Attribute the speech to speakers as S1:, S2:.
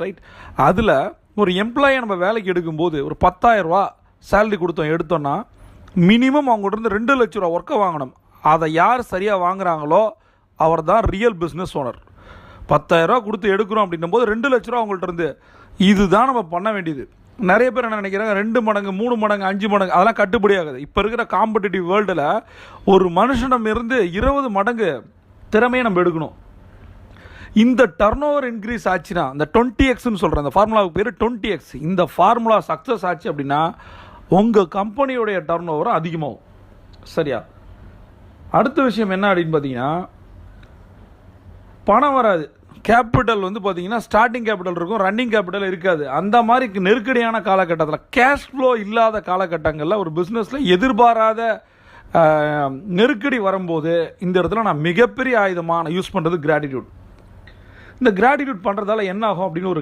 S1: Right அதில் ஒரு எம்ப்ளாயை நம்ம வேலைக்கு எடுக்கும்போது ஒரு பத்தாயிரரூவா சேலரி கொடுத்தோம் எடுத்தோம்னா மினிமம் அவங்கள்ட்ட இருந்து ரெண்டு லட்ச ரூபா ஒர்க்கை வாங்கணும். அதை யார் சரியாக வாங்குறாங்களோ அவர் தான் ரியல் பிஸ்னஸ் ஓனர் பத்தாயிரரூவா கொடுத்து எடுக்கிறோம் அப்படின்னும் போது ரெண்டு லட்ச ரூபா அவங்கள்ட்ட இருந்து இதுதான் நம்ம பண்ண வேண்டியது. நிறைய பேர் என்ன நினைக்கிறாங்க? ரெண்டு மடங்கு மூணு மடங்கு அஞ்சு மடங்கு அதெல்லாம் கட்டுப்படியாகுது. இப்போ இருக்கிற காம்படிட்டிவ் வேர்ல்டில் ஒரு மனுஷனம் இருந்து இருபது மடங்கு திறமையை நம்ம எடுக்கணும். இந்த டர்ன் ஓவர் இன்க்ரீஸ் ஆச்சுன்னா இந்த டுவெண்ட்டி எக்ஸ்னு சொல்கிறேன் அந்த ஃபார்முலாவுக்கு பேர் டுவெண்ட்டி எக்ஸ் இந்த ஃபார்முலா சக்ஸஸ் ஆச்சு அப்படின்னா உங்கள் கம்பெனியோடைய டர்ன் ஓவரும் அதிகமாகும். சரியா? அடுத்த விஷயம் என்ன அப்படின்னு பார்த்தீங்கன்னா பணம் வராது. கேபிட்டல் வந்து பார்த்தீங்கன்னா ஸ்டார்டிங் கேபிட்டல் இருக்கும் ரன்னிங் கேபிட்டல் இருக்காது. அந்த மாதிரி நெருக்கடியான காலகட்டத்தில் கேஷ் ஃப்ளோ இல்லாத காலகட்டங்களில் ஒரு பிஸ்னஸில் எதிர்பாராத நெருக்கடி வரும்போது இந்த இடத்துல நான் மிகப்பெரிய ஆயுதமாக நான் யூஸ் பண்ணுறது கிராட்டிடியூட் இந்த கிராட்டிடியூட் பண்ணுறதால என்ன ஆகும் அப்படின்னு ஒரு